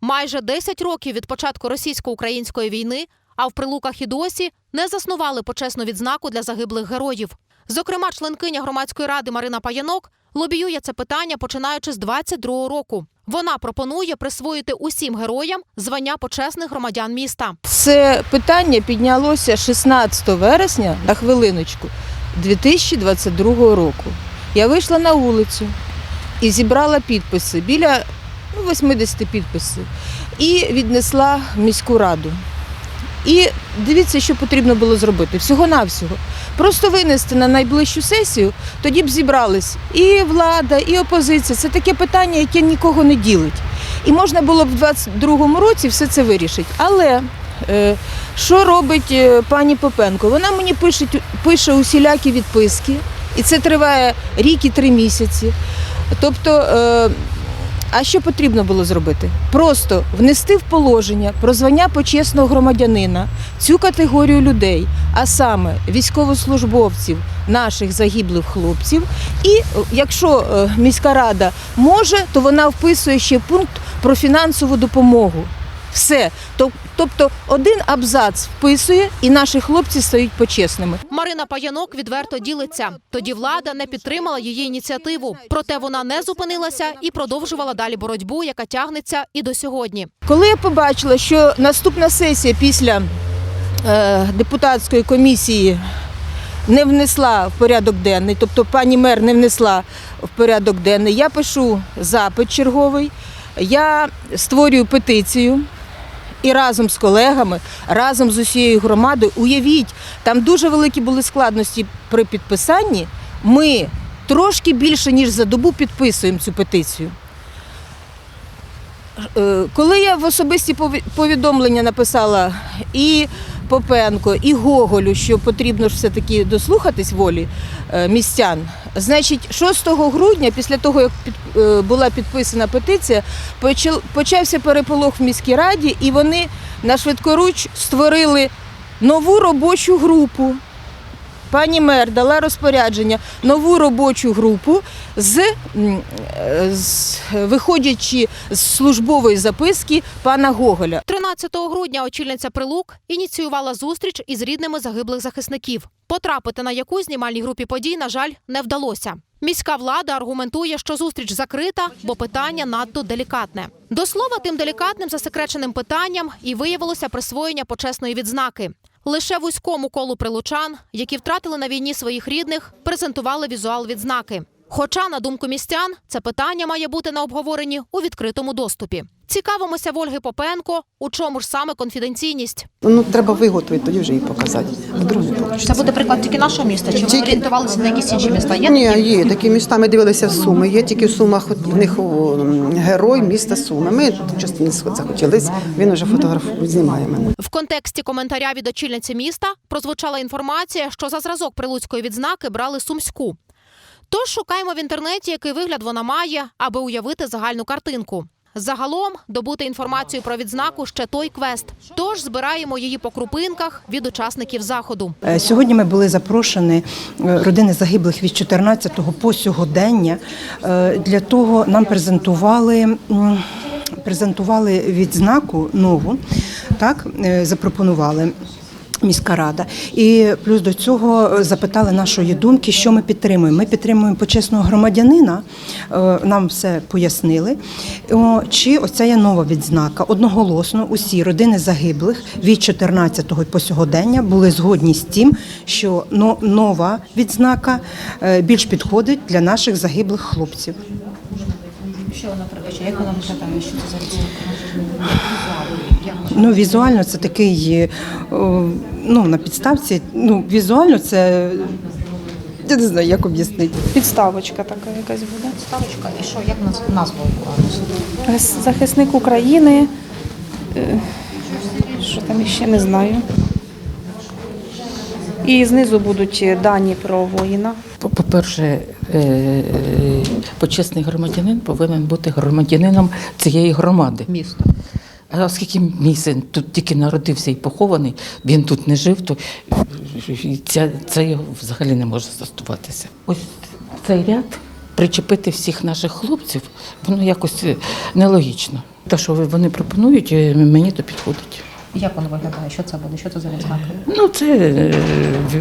Майже 10 років від початку російсько-української війни, а в прилуках і досі не заснували почесну відзнаку для загиблих героїв. Зокрема, членкиня громадської ради Марина Паянок лобіює це питання починаючи з 22-го року. Вона пропонує присвоїти усім героям звання почесних громадян міста. Це питання піднялося 16 вересня на хвилиночку 2022 року. Я вийшла на вулицю і зібрала підписи біля ну, 80 підписів і віднесла в міську раду. І дивіться, що потрібно було зробити. Всього-навсього. Просто винести на найближчу сесію, тоді б зібрались і влада, і опозиція. Це таке питання, яке нікого не ділить. І можна було б в 22-му році все це вирішити. Але е, що робить е, пані Попенко? Вона мені пише, пише усілякі відписки, і це триває рік і три місяці. Тобто, е, а що потрібно було зробити? Просто внести в положення про звання почесного громадянина цю категорію людей, а саме військовослужбовців, наших загиблих хлопців. І е, якщо е, міська рада може, то вона вписує ще пункт про фінансову допомогу. Все. Тобто один абзац вписує, і наші хлопці стають почесними. Марина Паянок відверто ділиться. Тоді влада не підтримала її ініціативу. Проте вона не зупинилася і продовжувала далі боротьбу, яка тягнеться і до сьогодні. Коли я побачила, що наступна сесія після е, депутатської комісії не внесла в порядок денний, тобто пані мер не внесла в порядок денний, я пишу запит черговий, я створюю петицію. І разом з колегами, разом з усією громадою, уявіть, там дуже великі були складності при підписанні. Ми трошки більше ніж за добу підписуємо цю петицію. Е, Коли я в особисті повідомлення написала і Попенко, і Гоголю, що потрібно ж все-таки дослухатись волі е, містян, значить, 6 грудня, після того, як під, е, була підписана петиція, почал- почався переполох в міській раді, і вони на швидкоруч створили нову робочу групу. Пані мер дала розпорядження нову робочу групу з, е, з виходячи з службової записки пана Гоголя. 13 грудня очільниця Прилук ініціювала зустріч із рідними загиблих захисників. Потрапити на яку знімальній групі подій, на жаль, не вдалося. Міська влада аргументує, що зустріч закрита, бо питання надто делікатне. До слова, тим делікатним засекреченим питанням і виявилося присвоєння почесної відзнаки. Лише вузькому колу прилучан, які втратили на війні своїх рідних, презентували візуал відзнаки. Хоча, на думку містян, це питання має бути на обговоренні у відкритому доступі. Цікавимося в Ольги Попенко, у чому ж саме конфіденційність. Ну, треба виготовити, тоді вже і показати. Вдруг не вийде. Це буде приклад тільки нашого міста, чи ви орієнтувалися на якісь інші міста? Є Ні, такі? є такі міста. Ми дивилися в Суми. Є тільки в Сумах в них герой міста Суми. Ми тут частині захотілись. Він вже фотографує, знімає мене. В контексті коментаря від очільниці міста прозвучала інформація, що за зразок прилуцької відзнаки брали сумську. Тож шукаємо в інтернеті, який вигляд вона має, аби уявити загальну картинку. Загалом добути інформацію про відзнаку ще той квест. Тож збираємо її по крупинках від учасників заходу. Е, Сьогодні ми були запрошені е, родини загиблих від 14 по сьогодення. Е, Для того нам презентували. Презентували відзнаку нову, так запропонували міська рада, і плюс до цього е, запитали нашої думки, що ми підтримуємо. Ми підтримуємо почесного громадянина. е, Нам все пояснили. Чи оця є нова відзнака? Одноголосно усі родини загиблих від 14-го по сьогодення були згодні з тим, що но- нова відзнака е, більш підходить для наших загиблих хлопців. Що вона передбачає? Як вона виглядає? Що це за відзнака? Ну, візуально це такий, е, ну, на підставці, ну, візуально це. Я не знаю, як об'яснити. Підставочка така якась буде. Ставочка і що? Як наз- назву яку? Гас- Захисник України. Е, Що там іще не знаю. І знизу будуть дані про воїна. По- По-перше, почесний громадянин повинен бути громадянином цієї громади. Міста. А оскільки мій син тут тільки народився і похований, він тут не жив, то ця, це його взагалі не може застуватися. Ось цей ряд причепити всіх наших хлопців, воно якось е, нелогічно. Те, що вони пропонують, е, мені то підходить. Як воно виглядає? Що це буде? Що це за відзнака? Ну, це е,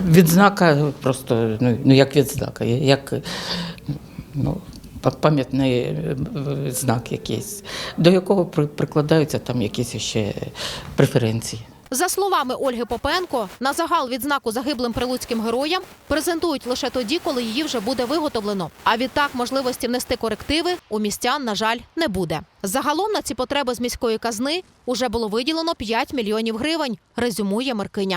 відзнака, просто ну, ну як відзнака, як ну, пам'ятний е, знак якийсь, до якого при- прикладаються там якісь ще преференції. За словами Ольги Попенко, на загал відзнаку загиблим прилуцьким героям презентують лише тоді, коли її вже буде виготовлено. А відтак можливості внести корективи у містян, на жаль, не буде. Загалом на ці потреби з міської казни уже було виділено 5 мільйонів гривень. Резюмує Меркиня.